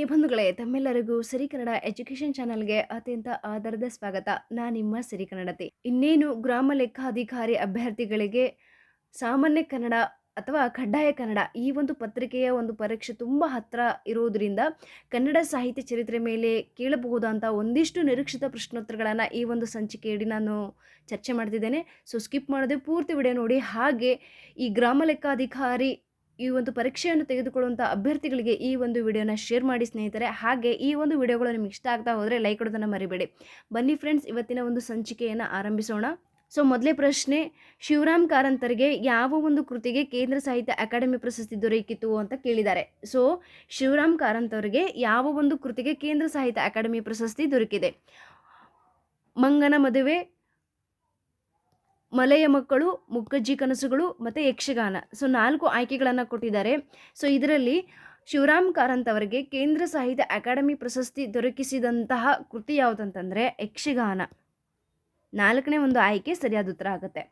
ಆತ್ಮೀಯ ಬಂಧುಗಳೇ, ತಮ್ಮೆಲ್ಲರಿಗೂ ಸಿರಿ ಕನ್ನಡ ಎಜುಕೇಶನ್ ಚಾನಲ್ಗೆ ಅತ್ಯಂತ ಆಧಾರದ ಸ್ವಾಗತ. ನಾನು ನಿಮ್ಮ ಸಿರಿ ಕನ್ನಡತೆ. ಇನ್ನೇನು ಗ್ರಾಮ ಲೆಕ್ಕಾಧಿಕಾರಿ ಅಭ್ಯರ್ಥಿಗಳಿಗೆ ಸಾಮಾನ್ಯ ಕನ್ನಡ ಅಥವಾ ಕಡ್ಡಾಯ ಕನ್ನಡ ಈ ಒಂದು ಪತ್ರಿಕೆಯ ಒಂದು ಪರೀಕ್ಷೆ ತುಂಬ ಹತ್ತಿರ ಇರುವುದರಿಂದ ಕನ್ನಡ ಸಾಹಿತ್ಯ ಚರಿತ್ರೆ ಮೇಲೆ ಕೇಳಬಹುದಂಥ ಒಂದಿಷ್ಟು ನಿರೀಕ್ಷಿತ ಪ್ರಶ್ನೋತ್ತರಗಳನ್ನು ಈ ಒಂದು ಸಂಚಿಕೆಯಡಿ ನಾನು ಚರ್ಚೆ ಮಾಡ್ತಿದ್ದೇನೆ. ಸೊ ಸ್ಕಿಪ್ ಮಾಡದೆ ಪೂರ್ತಿ ವಿಡಿಯೋ ನೋಡಿ. ಹಾಗೆ ಈ ಗ್ರಾಮ ಲೆಕ್ಕಾಧಿಕಾರಿ ಈ ಒಂದು ಪರೀಕ್ಷೆಯನ್ನು ತೆಗೆದುಕೊಳ್ಳುವಂಥ ಅಭ್ಯರ್ಥಿಗಳಿಗೆ ಈ ಒಂದು ವಿಡಿಯೋನ ಶೇರ್ ಮಾಡಿ ಸ್ನೇಹಿತರೆ. ಹಾಗೆ ಈ ಒಂದು ವಿಡಿಯೋಗಳು ನಿಮ್ಗೆ ಇಷ್ಟ ಆಗ್ತಾ ಹೋದರೆ ಲೈಕ್ ಕೊಡೋದನ್ನು ಮರಿಬೇಡಿ. ಬನ್ನಿ ಫ್ರೆಂಡ್ಸ್ ಇವತ್ತಿನ ಒಂದು ಸಂಚಿಕೆಯನ್ನು ಆರಂಭಿಸೋಣ. ಸೊ ಮೊದಲೇ ಪ್ರಶ್ನೆ, ಶಿವರಾಮ್ ಕಾರಂತರಿಗೆ ಯಾವ ಒಂದು ಕೃತಿಗೆ ಕೇಂದ್ರ ಸಾಹಿತ್ಯ ಅಕಾಡೆಮಿ ಪ್ರಶಸ್ತಿ ದೊರಕಿತು ಅಂತ ಕೇಳಿದ್ದಾರೆ. ಸೊ ಶಿವರಾಮ್ ಕಾರಂತ್ ಅವರಿಗೆ ಯಾವ ಒಂದು ಕೃತಿಗೆ ಕೇಂದ್ರ ಸಾಹಿತ್ಯ ಅಕಾಡೆಮಿ ಪ್ರಶಸ್ತಿ ದೊರಕಿದೆ? ಮಂಗನ ಮದುವೆ ಮಲೆಯ ಮಕ್ಕಳು, ಮುಕ್ಕಜ್ಜಿ ಕನಸುಗಳು ಮತ್ತು ಯಕ್ಷಗಾನ. ಸೊ ನಾಲ್ಕು ಆಯ್ಕೆಗಳನ್ನು ಕೊಟ್ಟಿದ್ದಾರೆ. ಸೊ ಇದರಲ್ಲಿ ಶಿವರಾಮ್ ಕಾರಂತ್ ಅವರಿಗೆ ಕೇಂದ್ರ ಸಾಹಿತ್ಯ ಅಕಾಡೆಮಿ ಪ್ರಶಸ್ತಿ ದೊರಕಿಸಿದಂತಹ ಕೃತಿ ಯಾವುದಂತಂದರೆ ಯಕ್ಷಗಾನ. ನಾಲ್ಕನೇ ಒಂದು ಆಯ್ಕೆ ಸರಿಯಾದ ಉತ್ತರ ಆಗುತ್ತೆ.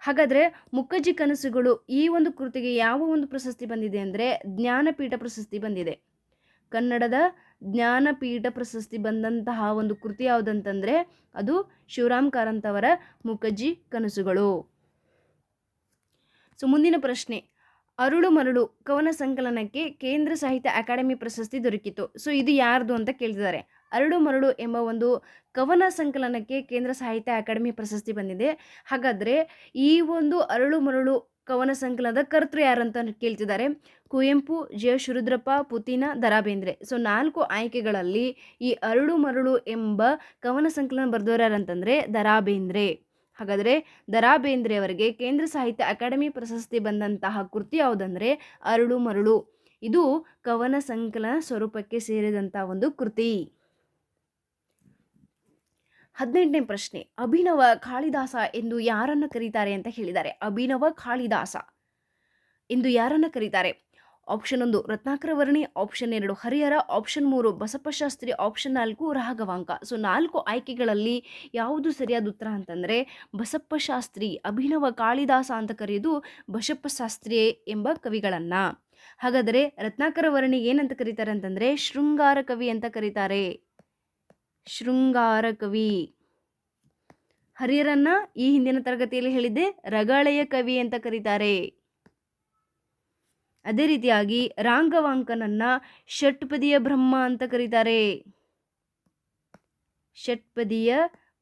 ಹಾಗಾದರೆ ಮುಕ್ಕಜ್ಜಿ ಕನಸುಗಳು ಈ ಒಂದು ಕೃತಿಗೆ ಯಾವ ಒಂದು ಪ್ರಶಸ್ತಿ ಬಂದಿದೆ ಅಂದರೆ ಜ್ಞಾನಪೀಠ ಪ್ರಶಸ್ತಿ ಬಂದಿದೆ. ಕನ್ನಡದ ಜ್ಞಾನಪೀಠ ಪ್ರಶಸ್ತಿ ಬಂದಂತಹ ಒಂದು ಕೃತಿ ಯಾವುದಂತಂದರೆ ಅದು ಶಿವರಾಮ್ ಕಾರಂತವರ ಮುಖಜ್ಜಿ ಕನಸುಗಳು. ಸೊ, ಮುಂದಿನ ಪ್ರಶ್ನೆ. ಅರುಳು ಮರಳು ಕವನ ಸಂಕಲನಕ್ಕೆ ಕೇಂದ್ರ ಸಾಹಿತ್ಯ ಅಕಾಡೆಮಿ ಪ್ರಶಸ್ತಿ ದೊರಕಿತು. ಸೊ, ಇದು ಯಾರ್ದು ಅಂತ ಕೇಳ್ತಿದ್ದಾರೆ. ಅರಳು ಮರಳು ಎಂಬ ಒಂದು ಕವನ ಸಂಕಲನಕ್ಕೆ ಕೇಂದ್ರ ಸಾಹಿತ್ಯ ಅಕಾಡೆಮಿ ಪ್ರಶಸ್ತಿ ಬಂದಿದೆ. ಹಾಗಾದರೆ ಈ ಒಂದು ಅರಳು ಮರಳು ಕವನ ಸಂಕಲನದ ಕರ್ತೃ ಯಾರಂತ ಕೇಳ್ತಿದ್ದಾರೆ. ಕುವೆಂಪು ಜೆ ಶಿರುದ್ರಪ್ಪ ಪುತಿನ, ದರಾಬೇಂದ್ರೆ. ಸೊ ನಾಲ್ಕು ಆಯ್ಕೆಗಳಲ್ಲಿ ಈ ಅರಳು ಮರಳು ಎಂಬ ಕವನ ಸಂಕಲನ ಬರೆದವರು ಯಾರಂತಂದರೆ ದರಾಬೇಂದ್ರೆ. ಹಾಗಾದರೆ ದರಾ ಬೇಂದ್ರೆ ಅವರಿಗೆ ಕೇಂದ್ರ ಸಾಹಿತ್ಯ ಅಕಾಡೆಮಿ ಪ್ರಶಸ್ತಿ ಬಂದಂತಹ ಕೃತಿ ಯಾವುದಂದರೆ ಅರಳು ಮರಳು. ಇದು ಕವನ ಸಂಕಲನ ಸ್ವರೂಪಕ್ಕೆ ಸೇರಿದಂಥ ಒಂದು ಕೃತಿ. ಹದಿನೆಂಟನೇ ಪ್ರಶ್ನೆ, ಅಭಿನವ ಕಾಳಿದಾಸ ಎಂದು ಯಾರನ್ನು ಕರೀತಾರೆ ಅಂತ ಹೇಳಿದ್ದಾರೆ. ಅಭಿನವ ಕಾಳಿದಾಸ ಎಂದು ಯಾರನ್ನು ಕರೀತಾರೆ? ಆಪ್ಷನ್ ಒಂದು, ರತ್ನಾಕರ ವರ್ಣಿ. ಆಪ್ಷನ್ ಎರಡು, ಹರಿಹರ. ಆಪ್ಷನ್ ಮೂರು ಬಸಪ್ಪಶಾಸ್ತ್ರಿ ಆಪ್ಷನ್ ನಾಲ್ಕು, ರಾಘವಾಂಕ. ಸೊ ನಾಲ್ಕು ಆಯ್ಕೆಗಳಲ್ಲಿ ಯಾವುದು ಸರಿಯಾದ ಉತ್ತರ ಅಂತಂದರೆ ಬಸಪ್ಪಶಾಸ್ತ್ರಿ ಅಭಿನವ ಕಾಳಿದಾಸ ಅಂತ ಕರೆಯೋದು ಬಸಪ್ಪಶಾಸ್ತ್ರಿ ಎಂಬ ಕವಿಗಳನ್ನು. ಹಾಗಾದರೆ ರತ್ನಾಕರ ವರ್ಣಿ ಏನಂತ ಕರೀತಾರೆ ಅಂತಂದರೆ, ಶೃಂಗಾರ ಕವಿ ಅಂತ ಕರೀತಾರೆ. ಶೃಂಗಾರ ಕವಿ ಹರಿಯರನ್ನ ಈ ಹಿಂದಿನ ತರಗತಿಯಲ್ಲಿ ಹೇಳಿದ್ದೆ, ರಗಳೆಯ ಕವಿ ಅಂತ ಕರೀತಾರೆ. ಅದೇ ರೀತಿಯಾಗಿ ರಾಂಗವಾಂಕನನ್ನ ಷಟ್ಪದಿಯ ಬ್ರಹ್ಮ ಅಂತ ಕರೀತಾರೆ. ಷಟ್ಪದಿಯ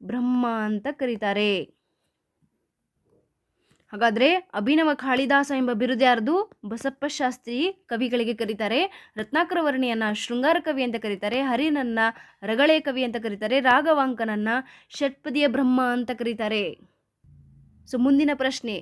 ಬ್ರಹ್ಮ ಅಂತ ಕರೀತಾರೆ. ಹಾಗಾದರೆ ಅಭಿನವ ಕಾಳಿದಾಸ ಎಂಬ ಬಿರುದು ಯಾರ್ದು ಬಸಪ್ಪ ಶಾಸ್ತ್ರಿ ಕವಿಗಳಿಗೆ ಕರೀತಾರೆ. ರತ್ನಾಕರ ವರ್ಣಿಯನ್ನ ಶೃಂಗಾರ ಕವಿ ಅಂತ ಕರೀತಾರೆ. ಹರಿನನ್ನ ರಗಳೆ ಕವಿ ಅಂತ ಕರೀತಾರೆ. ರಾಘವಾಂಕನನ್ನ ಷಟ್ಪದಿಯ ಬ್ರಹ್ಮ ಅಂತ ಕರೀತಾರೆ. ಸೊ ಮುಂದಿನ ಪ್ರಶ್ನೆ,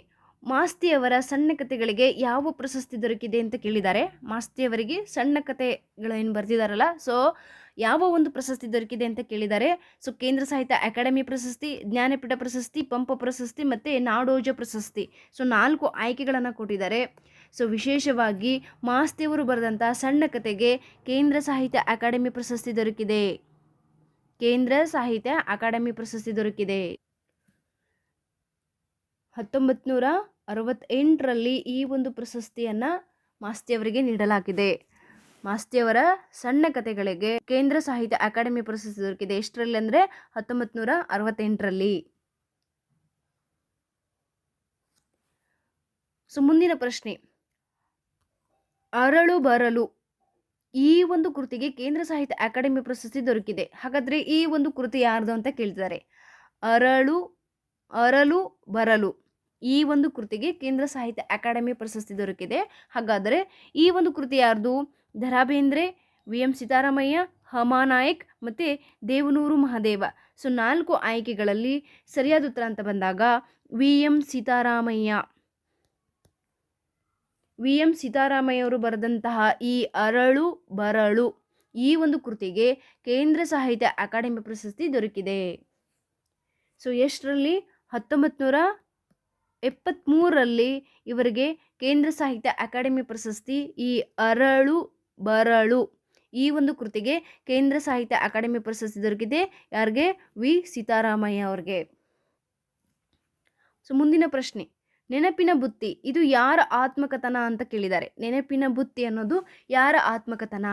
ಮಾಸ್ತಿಯವರ ಸಣ್ಣ ಕಥೆಗಳಿಗೆ ಯಾವ ಪ್ರಶಸ್ತಿ ದೊರಕಿದೆ ಅಂತ ಕೇಳಿದ್ದಾರೆ. ಮಾಸ್ತಿಯವರಿಗೆ ಸಣ್ಣ ಕಥೆಗಳೇನು ಬರೆದಿದ್ದಾರಲ್ಲ ಸೊ ಯಾವ ಒಂದು ಪ್ರಶಸ್ತಿ ದೊರಕಿದೆ ಅಂತ ಕೇಳಿದ್ದಾರೆ ಸೊ ಕೇಂದ್ರ ಸಾಹಿತ್ಯ ಅಕಾಡೆಮಿ ಪ್ರಶಸ್ತಿ, ಜ್ಞಾನಪೀಠ ಪ್ರಶಸ್ತಿ, ಪಂಪ ಪ್ರಶಸ್ತಿ ಮತ್ತು ನಾಡೋಜ ಪ್ರಶಸ್ತಿ. ಸೊ ನಾಲ್ಕು ಆಯ್ಕೆಗಳನ್ನು ಕೊಟ್ಟಿದ್ದಾರೆ. ಸೊ ವಿಶೇಷವಾಗಿ ಮಾಸ್ತಿಯವರು ಬರೆದಂಥ ಸಣ್ಣ ಕಥೆಗೆ ಕೇಂದ್ರ ಸಾಹಿತ್ಯ ಅಕಾಡೆಮಿ ಪ್ರಶಸ್ತಿ ದೊರಕಿದೆ. ಕೇಂದ್ರ ಸಾಹಿತ್ಯ ಅಕಾಡೆಮಿ ಪ್ರಶಸ್ತಿ ದೊರಕಿದೆ. ಹತ್ತೊಂಬತ್ತು ನೂರ ಅರವತ್ತೆಂಟರಲ್ಲಿ ಈ ಒಂದು ಪ್ರಶಸ್ತಿಯನ್ನು ಮಾಸ್ತಿಯವರಿಗೆ ನೀಡಲಾಗಿದೆ. ಮಾಸ್ತಿಯವರ ಸಣ್ಣ ಕಥೆಗಳಿಗೆ ಕೇಂದ್ರ ಸಾಹಿತ್ಯ ಅಕಾಡೆಮಿ ಪ್ರಶಸ್ತಿ ದೊರಕಿದೆ. ಎಷ್ಟರಲ್ಲಿ ಅಂದರೆ ಹತ್ತೊಂಬತ್ತು ನೂರ ಅರವತ್ತೆಂಟರಲ್ಲಿ. ಸೊ, ಮುಂದಿನ ಪ್ರಶ್ನೆ. ಅರಳು ಬರಲು ಈ ಒಂದು ಕೃತಿಗೆ ಕೇಂದ್ರ ಸಾಹಿತ್ಯ ಅಕಾಡೆಮಿ ಪ್ರಶಸ್ತಿ ದೊರಕಿದೆ. ಹಾಗಾದರೆ ಈ ಒಂದು ಕೃತಿ ಯಾರ್ದು ಅಂತ ಕೇಳ್ತಾರೆ. ಅರಳು ಅರಳು ಬರಲು ಈ ಒಂದು ಕೃತಿಗೆ ಕೇಂದ್ರ ಸಾಹಿತ್ಯ ಅಕಾಡೆಮಿ ಪ್ರಶಸ್ತಿ ದೊರಕಿದೆ. ಹಾಗಾದರೆ ಈ ಒಂದು ಕೃತಿ ಯಾರ್ದು? ದರಾ ಬೇಂದ್ರೆ ವಿ ಎಂ ಹಮಾ ಹಮಾನಾಯಕ್ ಮತ್ತು ದೇವನೂರು ಮಹಾದೇವ. ಸೊ, ನಾಲ್ಕು ಆಯ್ಕೆಗಳಲ್ಲಿ ಸರಿಯಾದ ಉತ್ತರ ಅಂತ ಬಂದಾಗ V M Sitaramaiah V M ಸೀತಾರಾಮಯ್ಯವರು ಬರೆದಂತಹ ಈ ಅರಳು ಬರಳು ಈ ಒಂದು ಕೃತಿಗೆ ಕೇಂದ್ರ ಸಾಹಿತ್ಯ ಅಕಾಡೆಮಿ ಪ್ರಶಸ್ತಿ ದೊರಕಿದೆ. ಸೊ, ಎಷ್ಟರಲ್ಲಿ? ಹತ್ತೊಂಬತ್ತು ನೂರ ಎಪ್ಪತ್ತ್ಮೂರರಲ್ಲಿ ಇವರಿಗೆ ಕೇಂದ್ರ ಸಾಹಿತ್ಯ ಅಕಾಡೆಮಿ ಪ್ರಶಸ್ತಿ ಈ ಅರಳು ಬರಳು. ಈ ಒಂದು ಕೃತಿಗೆ ಕೇಂದ್ರ ಸಾಹಿತ್ಯ ಅಕಾಡೆಮಿ ಪ್ರಶಸ್ತಿ ದೊರಕಿದೆ. ಯಾರಿಗೆ? ವಿ. ಸೀತಾರಾಮಯ್ಯ ಅವ್ರಿಗೆ. ಸೊ, ಮುಂದಿನ ಪ್ರಶ್ನೆ. ನೆನಪಿನ ಬುತ್ತಿ, ಇದು ಯಾರ ಆತ್ಮಕಥನ ಅಂತ ಕೇಳಿದ್ದಾರೆ. ನೆನಪಿನ ಬುತ್ತಿ ಅನ್ನೋದು ಯಾರ ಆತ್ಮಕಥನ?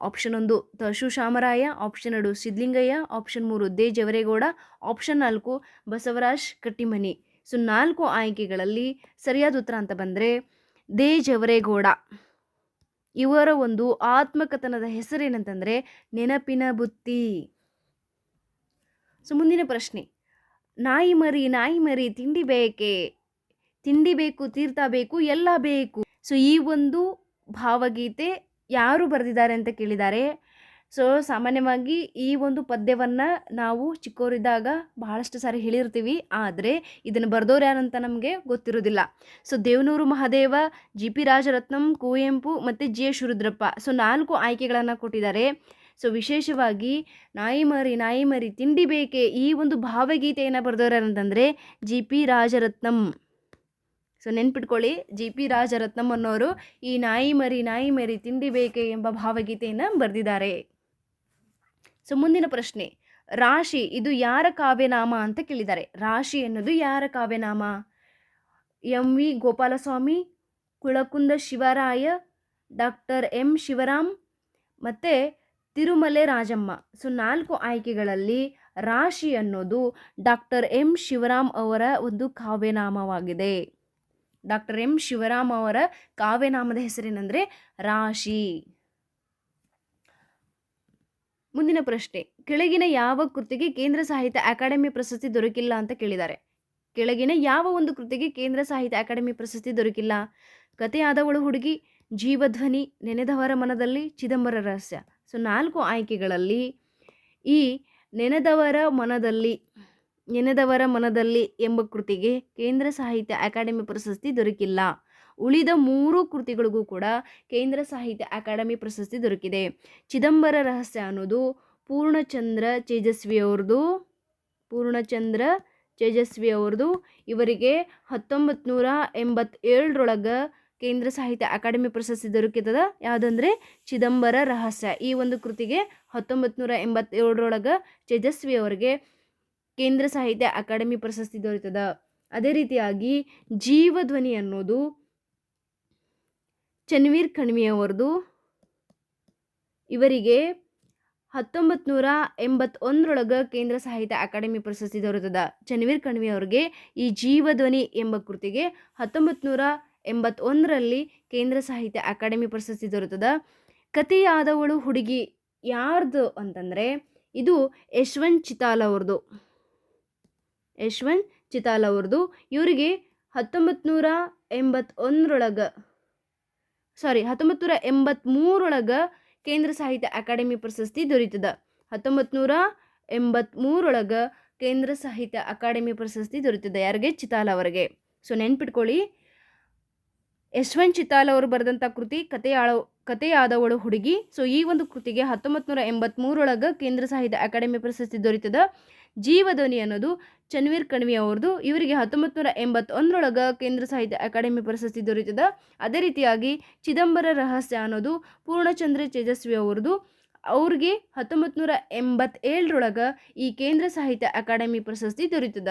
ಆಪ್ಷನ್ ಒಂದು ತಶು ಶಾಮರಾಯ, ಆಪ್ಷನ್ ಎರಡು ಸಿದ್ಲಿಂಗಯ್ಯ ಆಪ್ಷನ್ ಮೂರು, ದೇ. ಜವರೇಗೌಡ, ಆಪ್ಷನ್ ನಾಲ್ಕು, ಬಸವರಾಜ್ ಕಟ್ಟಿಮನಿ. ಸೊ, ನಾಲ್ಕು ಆಯ್ಕೆಗಳಲ್ಲಿ ಸರಿಯಾದ ಉತ್ತರ ಅಂತ ಬಂದರೆ, ದೇ. ಜವರೇಗೌಡ. ಇವರ ಒಂದು ಆತ್ಮಕಥನದ ಹೆಸರೇನಂತಂದರೆ ನೆನಪಿನ ಬುತ್ತಿ. ಸೊ, ಮುಂದಿನ ಪ್ರಶ್ನೆ. ನಾಯಿ ಮರಿ ನಾಯಿ ಮರಿ, ತಿಂಡಿ ಬೇಕೆ? ತಿಂಡಿ ಬೇಕು, ತೀರ್ಥ ಬೇಕು, ಎಲ್ಲ ಬೇಕು. ಸೊ, ಈ ಒಂದು ಭಾವಗೀತೆ ಯಾರು ಬರೆದಿದ್ದಾರೆ ಅಂತ ಕೇಳಿದ್ದಾರೆ? ಸೊ ಸಾಮಾನ್ಯವಾಗಿ ಈ ಒಂದು ಪದ್ಯವನ್ನು ನಾವು ಚಿಕ್ಕವರಿದ್ದಾಗ ಬಹಳಷ್ಟು ಸಾರಿ ಹೇಳಿರ್ತೀವಿ. ಆದರೆ ಇದನ್ನು ಬರೆದವ್ರು ಯಾರಂತ ನಮಗೆ ಗೊತ್ತಿರೋದಿಲ್ಲ. So Devanuru Mahadeva G P Rajaratnam, Kuvempu ಮತ್ತು ಜಿ. ಎಸ್. ರುದ್ರಪ್ಪ ಸೊ ನಾಲ್ಕು ಆಯ್ಕೆಗಳನ್ನು ಕೊಟ್ಟಿದ್ದಾರೆ. ಸೊ ವಿಶೇಷವಾಗಿ ನಾಯಿ ಮರಿ ನಾಯಿ ಮರಿ, ತಿಂಡಿ ಬೇಕೆ ಈ ಒಂದು ಭಾವಗೀತೆಯನ್ನು ಬರೆದವ್ರು ಯಾರಂತಂದರೆ ಜಿ ಪಿ ರಾಜರತ್ನಂ. ಸೊ ನೆನ್ಪಿಟ್ಕೊಳ್ಳಿ ಜಿ ಪಿ ರಾಜರತ್ನಂ ಅನ್ನೋರು ಈ ನಾಯಿ ಮರಿ ನಾಯಿ ಮರಿ, ತಿಂಡಿ ಬೇಕೆ ಎಂಬ ಭಾವಗೀತೆಯನ್ನು ಬರೆದಿದ್ದಾರೆ. ಸೊ ಮುಂದಿನ ಪ್ರಶ್ನೆ, ರಾಶಿ ಇದು ಯಾರ ಕಾವ್ಯನಾಮ ಅಂತ ಕೇಳಿದ್ದಾರೆ. ರಾಶಿ ಎನ್ನುವುದು ಯಾರ ಕಾವ್ಯನಾಮ? M V Gopalaswamy, Kulakunda Shivaraya, doctor M Shivaram ಮತ್ತು ತಿರುಮಲೆ ರಾಜಮ್ಮ. ಸೊ ನಾಲ್ಕು ಆಯ್ಕೆಗಳಲ್ಲಿ ರಾಶಿ ಅನ್ನೋದು ಡಾಕ್ಟರ್ ಎಂ ಶಿವರಾಮ್ ಅವರ ಒಂದು ಕಾವ್ಯನಾಮವಾಗಿದೆ. ಡಾಕ್ಟರ್ ಎಂ ಶಿವರಾಮ್ ಅವರ ಕಾವ್ಯನಾಮದ ಹೆಸರೇನೆಂದರೆ ರಾಶಿ. ಮುಂದಿನ ಪ್ರಶ್ನೆ. ಕೆಳಗಿನ ಯಾವ ಕೃತಿಗೆ ಕೇಂದ್ರ ಸಾಹಿತ್ಯ ಅಕಾಡೆಮಿ ಪ್ರಶಸ್ತಿ ದೊರಕಿಲ್ಲ ಅಂತ ಕೇಳಿದ್ದಾರೆ. ಕೆಳಗಿನ ಯಾವ ಒಂದು ಕೃತಿಗೆ ಕೇಂದ್ರ ಸಾಹಿತ್ಯ ಅಕಾಡೆಮಿ ಪ್ರಶಸ್ತಿ ದೊರಕಿಲ್ಲ. ಕಥೆಯಾದವಳು ಹುಡುಗಿ, ಜೀವಧ್ವನಿ, ನೆನೆದವರ ಮನದಲ್ಲಿ ಚಿದಂಬರ ರಹಸ್ಯ. ಸೊ, ನಾಲ್ಕು ಆಯ್ಕೆಗಳಲ್ಲಿ ಈ ನೆನೆದವರ ಮನದಲ್ಲಿ ನೆನೆದವರ ಮನದಲ್ಲಿ ಎಂಬ ಕೃತಿಗೆ ಕೇಂದ್ರ ಸಾಹಿತ್ಯ ಅಕಾಡೆಮಿ ಪ್ರಶಸ್ತಿ ದೊರಕಿಲ್ಲ. ಉಳಿದ ಮೂರು ಕೃತಿಗಳಿಗೂ ಕೂಡ ಕೇಂದ್ರ ಸಾಹಿತ್ಯ ಅಕಾಡೆಮಿ ಪ್ರಶಸ್ತಿ ದೊರಕಿದೆ. ಚಿದಂಬರ ರಹಸ್ಯ ಅನ್ನೋದು ಪೂರ್ಣಚಂದ್ರ ತೇಜಸ್ವಿ ಅವ್ರದ್ದು ಪೂರ್ಣಚಂದ್ರ ತೇಜಸ್ವಿ ಅವ್ರದ್ದು ಇವರಿಗೆ ಹತ್ತೊಂಬತ್ತು ನೂರ ಎಂಬತ್ತೇಳರೊಳಗೆ ಕೇಂದ್ರ ಸಾಹಿತ್ಯ ಅಕಾಡೆಮಿ ಪ್ರಶಸ್ತಿ ದೊರಕಿತದ. ಯಾವುದಂದ್ರೆ ಚಿದಂಬರ ರಹಸ್ಯ. ಈ ಒಂದು ಕೃತಿಗೆ ಹತ್ತೊಂಬತ್ತು ನೂರ ಎಂಬತ್ತೇಳರೊಳಗೆ ತೇಜಸ್ವಿ ಅವರಿಗೆ ಕೇಂದ್ರ ಸಾಹಿತ್ಯ ಅಕಾಡೆಮಿ ಪ್ರಶಸ್ತಿ ದೊರೆತದ. ಅದೇ ರೀತಿಯಾಗಿ ಜೀವಧ್ವನಿ ಅನ್ನೋದು ಚನ್ವೀರ್ ಕಣ್ವಿಯವರದು. ಇವರಿಗೆ ಹತ್ತೊಂಬತ್ತು ನೂರ ಎಂಬತ್ತೊಂದರೊಳಗೆ ಕೇಂದ್ರ ಸಾಹಿತ್ಯ ಅಕಾಡೆಮಿ ಪ್ರಶಸ್ತಿ ದೊರೆತದ. ಚನ್ವೀರ್ ಕಣ್ವಿ ಅವರಿಗೆ ಈ ಜೀವಧ್ವನಿ ಎಂಬ ಕೃತಿಗೆ ಹತ್ತೊಂಬತ್ತು ನೂರ ಎಂಬತ್ತೊಂದರಲ್ಲಿ ಕೇಂದ್ರ ಸಾಹಿತ್ಯ ಅಕಾಡೆಮಿ ಪ್ರಶಸ್ತಿ ದೊರೆತದ. ಕಥೆಯಾದವಳು ಹುಡುಗಿ ಯಾರ್ದು ಅಂತಂದರೆ ಇದು ಯಶ್ವಂತ್ ಚಿತಾಲ್ ಅವ್ರದ್ದು ಯಶವಂತ್ ಚಿತಾಲ್ ಅವ್ರದ್ದು ಇವರಿಗೆ ಹತ್ತೊಂಬತ್ತು ನೂರ ಎಂಬತ್ತೊಂದರೊಳಗೆ ಸಾರಿ ಹತ್ತೊಂಬತ್ತು ನೂರ ಎಂಬತ್ತ್ಮೂರೊಳಗೆ ಕೇಂದ್ರ ಸಾಹಿತ್ಯ ಅಕಾಡೆಮಿ ಪ್ರಶಸ್ತಿ ದೊರೀತದ. ಹತ್ತೊಂಬತ್ತು ನೂರ ಎಂಬತ್ತ್ಮೂರೊಳಗೆ ಕೇಂದ್ರ ಸಾಹಿತ್ಯ ಅಕಾಡೆಮಿ ಪ್ರಶಸ್ತಿ ದೊರೀತದ. ಯಾರಿಗೆ? ಚಿತಾಲ ಅವರಿಗೆ. ಸೊ, ನೆನ್ಪಿಟ್ಕೊಳ್ಳಿ. ಯಶವಂತ್ ಚಿತಾಲ್ ಅವರು ಬರೆದಂಥ ಕೃತಿ ಕಥೆಯಾಳ, ಕಥೆಯಾದವಳು ಹುಡುಗಿ. ಸೊ, ಈ ಒಂದು ಕೃತಿಗೆ ಹತ್ತೊಂಬತ್ತು ನೂರ ಕೇಂದ್ರ ಸಾಹಿತ್ಯ ಅಕಾಡೆಮಿ ಪ್ರಶಸ್ತಿ ದೊರೀತದ. ಜೀವಧ್ವನಿ ಅನ್ನೋದು ಚನ್ವೀರ್ ಕಣ್ವಿ ಅವ್ರದ್ದು. ಇವರಿಗೆ ಹತ್ತೊಂಬತ್ತು ನೂರ ಎಂಬತ್ತೊಂದರೊಳಗೆ ಕೇಂದ್ರ ಸಾಹಿತ್ಯ ಅಕಾಡೆಮಿ ಪ್ರಶಸ್ತಿ ದೊರೆತದ. ಅದೇ ರೀತಿಯಾಗಿ ಚಿದಂಬರ ರಹಸ್ಯ ಅನ್ನೋದು ಪೂರ್ಣಚಂದ್ರ ತೇಜಸ್ವಿ ಅವ್ರದ್ದು. ಅವ್ರಿಗೆ ಹತ್ತೊಂಬತ್ತು ನೂರ ಎಂಬತ್ತೇಳರೊಳಗೆ ಈ ಕೇಂದ್ರ ಸಾಹಿತ್ಯ ಅಕಾಡೆಮಿ ಪ್ರಶಸ್ತಿ ದೊರೀತದ.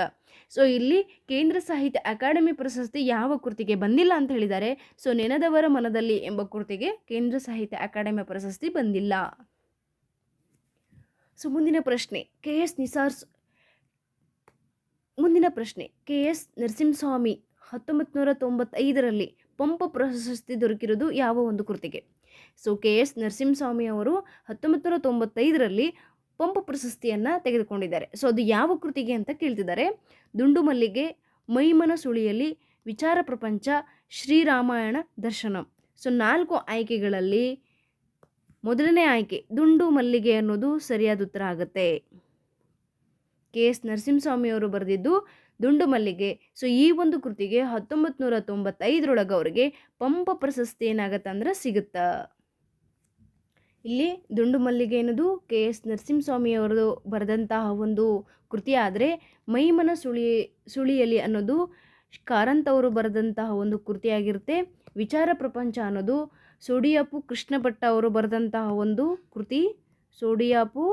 ಸೊ, ಇಲ್ಲಿ ಕೇಂದ್ರ ಸಾಹಿತ್ಯ ಅಕಾಡೆಮಿ ಪ್ರಶಸ್ತಿ ಯಾವ ಕೃತಿಗೆ ಬಂದಿಲ್ಲ ಅಂತ ಹೇಳಿದ್ದಾರೆ. ಸೊ, ನೆನೆದವರ ಮನದಲ್ಲಿ ಎಂಬ ಕೃತಿಗೆ ಕೇಂದ್ರ ಸಾಹಿತ್ಯ ಅಕಾಡೆಮಿ ಪ್ರಶಸ್ತಿ ಬಂದಿಲ್ಲ. ಸೊ, ಮುಂದಿನ ಪ್ರಶ್ನೆ. ಕೆ ಎಸ್ ನಿಸಾರ್ ಮುಂದಿನ ಪ್ರಶ್ನೆ. ಕೆ ಎಸ್ ನರಸಿಂಹಸ್ವಾಮಿ ಹತ್ತೊಂಬತ್ತು ನೂರ ತೊಂಬತ್ತೈದರಲ್ಲಿ ಪಂಪ ಪ್ರಶಸ್ತಿ ದೊರಕಿರೋದು ಯಾವ ಒಂದು ಕೃತಿಗೆ? ಸೊ ಕೆ ಎಸ್ ನರಸಿಂಹಸ್ವಾಮಿ ಅವರು ಹತ್ತೊಂಬತ್ತು ನೂರ ತೊಂಬತ್ತೈದರಲ್ಲಿ ಪಂಪ ಪ್ರಶಸ್ತಿಯನ್ನು ತೆಗೆದುಕೊಂಡಿದ್ದಾರೆ. ಸೊ ಅದು ಯಾವ ಕೃತಿಗೆ ಅಂತ ಕೇಳ್ತಿದ್ದಾರೆ. ದುಂಡು ಮಲ್ಲಿಗೆ ಮೈಮನ ಸುಳಿಯಲ್ಲಿ ವಿಚಾರ ಪ್ರಪಂಚ ಶ್ರೀರಾಮಾಯಣ ದರ್ಶನಂ. ಸೊ ನಾಲ್ಕು ಆಯ್ಕೆಗಳಲ್ಲಿ ಮೊದಲನೇ ಆಯ್ಕೆ ದುಂಡು ಮಲ್ಲಿಗೆ ಅನ್ನೋದು ಸರಿಯಾದ ಉತ್ತರ ಆಗುತ್ತೆ. ಕೆ ಎಸ್ ನರಸಿಂಹಸ್ವಾಮಿ ಅವರು ಬರೆದಿದ್ದು ದುಂಡು ಮಲ್ಲಿಗೆ. ಸೊ, ಈ ಒಂದು ಕೃತಿಗೆ ಹತ್ತೊಂಬತ್ತು ನೂರ ತೊಂಬತ್ತೈದರೊಳಗೆ ಅವರಿಗೆ ಪಂಪ ಪ್ರಶಸ್ತಿ ಏನಾಗತ್ತೆ ಅಂದ್ರೆ ಸಿಗುತ್ತಾ? ಇಲ್ಲಿ ದುಂಡು ಮಲ್ಲಿಗೆ ಅನ್ನೋದು ಕೆ ಎಸ್ ನರಸಿಂಹಸ್ವಾಮಿ ಅವರು ಬರೆದಂತಹ ಒಂದು ಕೃತಿ. ಆದರೆ ಮೈಮನ ಸುಳಿ, ಸುಳಿಯಲಿ ಅನ್ನೋದು ಕಾರಂತ್ ಅವರು ಬರೆದಂತಹ ಒಂದು ಕೃತಿಯಾಗಿರುತ್ತೆ ವಿಚಾರ ಪ್ರಪಂಚ ಅನ್ನೋದು ಸೋಡಿಯಾಪು ಕೃಷ್ಣ ಭಟ್ಟ ಅವರು ಬರೆದಂತಹ ಒಂದು ಕೃತಿ. ಸೋಡಿಯಾಪು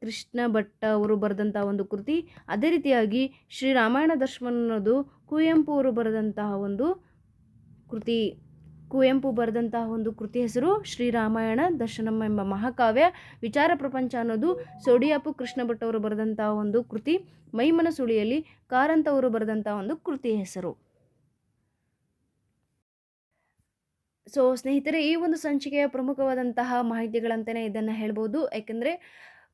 ಕೃಷ್ಣ ಭಟ್ಟ ಅವರು ಬರೆದಂತಹ ಒಂದು ಕೃತಿ. ಅದೇ ರೀತಿಯಾಗಿ ಶ್ರೀರಾಮಾಯಣ ದರ್ಶನ ಅನ್ನೋದು ಕುವೆಂಪು ಅವರು ಬರೆದಂತಹ ಒಂದು ಕೃತಿ. ಕುವೆಂಪು ಬರೆದಂತಹ ಒಂದು ಕೃತಿ ಹೆಸರು ಶ್ರೀರಾಮಾಯಣ ದರ್ಶನಂ ಎಂಬ ಮಹಾಕಾವ್ಯ. ವಿಚಾರ ಪ್ರಪಂಚ ಅನ್ನೋದು ಸೋಡಿಯಾಪು ಕೃಷ್ಣ ಭಟ್ ಅವರು ಬರೆದಂತಹ ಒಂದು ಕೃತಿ. ಮೈಮನ ಸುಳಿಯಲ್ಲಿ ಕಾರಂತ ಅವರು ಬರೆದಂತಹ ಒಂದು ಕೃತಿ ಹೆಸರು. ಸೊ ಸ್ನೇಹಿತರೆ, ಈ ಒಂದು ಸಂಚಿಕೆಯ ಪ್ರಮುಖವಾದಂತಹ ಮಾಹಿತಿಗಳಂತಲೇ ಇದನ್ನು ಹೇಳ್ಬೋದು. ಯಾಕೆಂದರೆ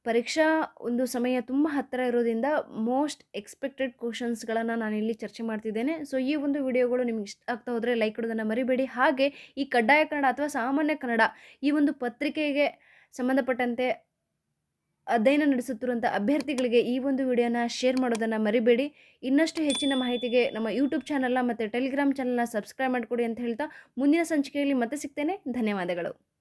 ಪರೀಕ್ಷಾ ಒಂದು ಸಮಯ ತುಂಬ ಹತ್ತಿರ ಇರೋದ್ರಿಂದ ಮೋಸ್ಟ್ ಎಕ್ಸ್ಪೆಕ್ಟೆಡ್ ಕ್ವಶನ್ಸ್ಗಳನ್ನು ನಾನಿಲ್ಲಿ ಚರ್ಚೆ ಮಾಡ್ತಿದ್ದೇನೆ. ಸೊ, ಈ ಒಂದು ವಿಡಿಯೋಗಳು ನಿಮ್ಗೆ ಇಷ್ಟ ಆಗ್ತಾ ಹೋದರೆ ಲೈಕ್ ಕೊಡೋದನ್ನು ಮರಿಬೇಡಿ. ಹಾಗೆ ಈ ಕಡ್ಡಾಯ ಕನ್ನಡ ಅಥವಾ ಸಾಮಾನ್ಯ ಕನ್ನಡ ಈ ಒಂದು ಪತ್ರಿಕೆಗೆ ಸಂಬಂಧಪಟ್ಟಂತೆ ಅಧ್ಯಯನ ನಡೆಸುತ್ತಿರುವಂಥ ಅಭ್ಯರ್ಥಿಗಳಿಗೆ ಈ ಒಂದು ವಿಡಿಯೋನ ಶೇರ್ ಮಾಡೋದನ್ನು ಮರಿಬೇಡಿ. ಇನ್ನಷ್ಟು ಹೆಚ್ಚಿನ ಮಾಹಿತಿಗೆ ನಮ್ಮ ಯೂಟ್ಯೂಬ್ ಚಾನಲ್ನ ಮತ್ತು ಟೆಲಿಗ್ರಾಮ್ ಚಾನಲ್ನ ಸಬ್ಸ್ಕ್ರೈಬ್ ಮಾಡಿಕೊಡಿ ಅಂತ ಹೇಳ್ತಾ ಮುಂದಿನ ಸಂಚಿಕೆಯಲ್ಲಿ ಮತ್ತೆ ಸಿಗ್ತೇನೆ. ಧನ್ಯವಾದಗಳು.